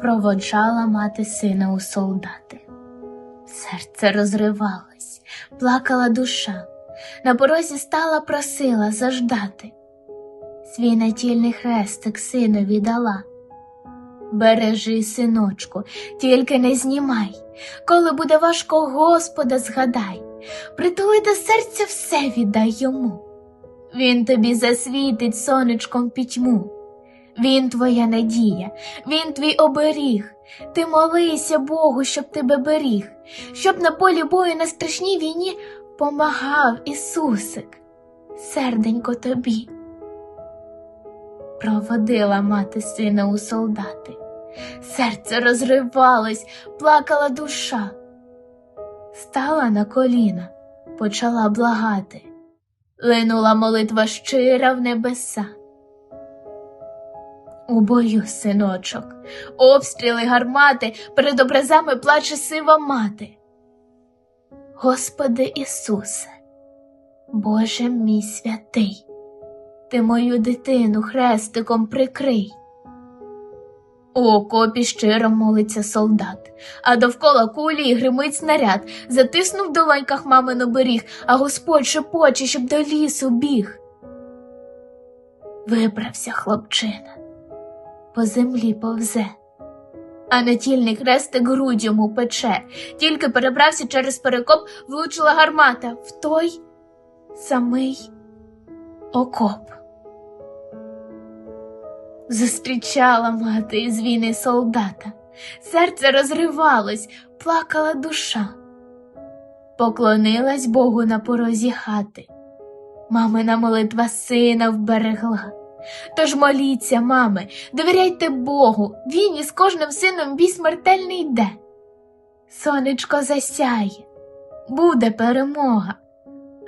проводжала мати сина у солдати. Серце розривалось, плакала душа, на порозі стала просила заждати. Свій натільний хрестик синові дала. Бережи, синочку, тільки не знімай, коли буде важко Господа згадай, притули до серця все віддай йому. Він тобі засвітить сонечком пітьму. Він твоя надія, він твій оберіг. Ти молися Богу, щоб тебе беріг, щоб на полі бою на страшній війні помагав Ісусик, серденько тобі. Проводила мати сина у солдати. Серце розривалось, плакала душа. Стала на коліна, почала благати. Линула молитва щира в небеса. У бою, синочок, обстріли гармати, перед образами плаче сива мати. Господи Ісусе, Боже мій святий, ти мою дитину хрестиком прикрий. У окопі щиро молиться солдат, а довкола кулі й гримить снаряд, затиснув в долоньках мамин оберіг, а Господь шепоче, щоб до лісу біг. Вибрався хлопчина, по землі повзе, а натільний хрестик грудь йому пече, тільки перебрався через перекоп, влучила гармата в той самий окоп. Зустрічала мати із війни солдата, серце розривалось, плакала душа. Поклонилась Богу на порозі хати. Мамина молитва сина вберегла. Тож моліться, мами, довіряйте Богу, він із кожним сином бій смертельний йде. Сонечко засяє, буде перемога,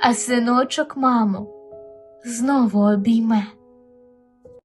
а синочок маму знову обійме.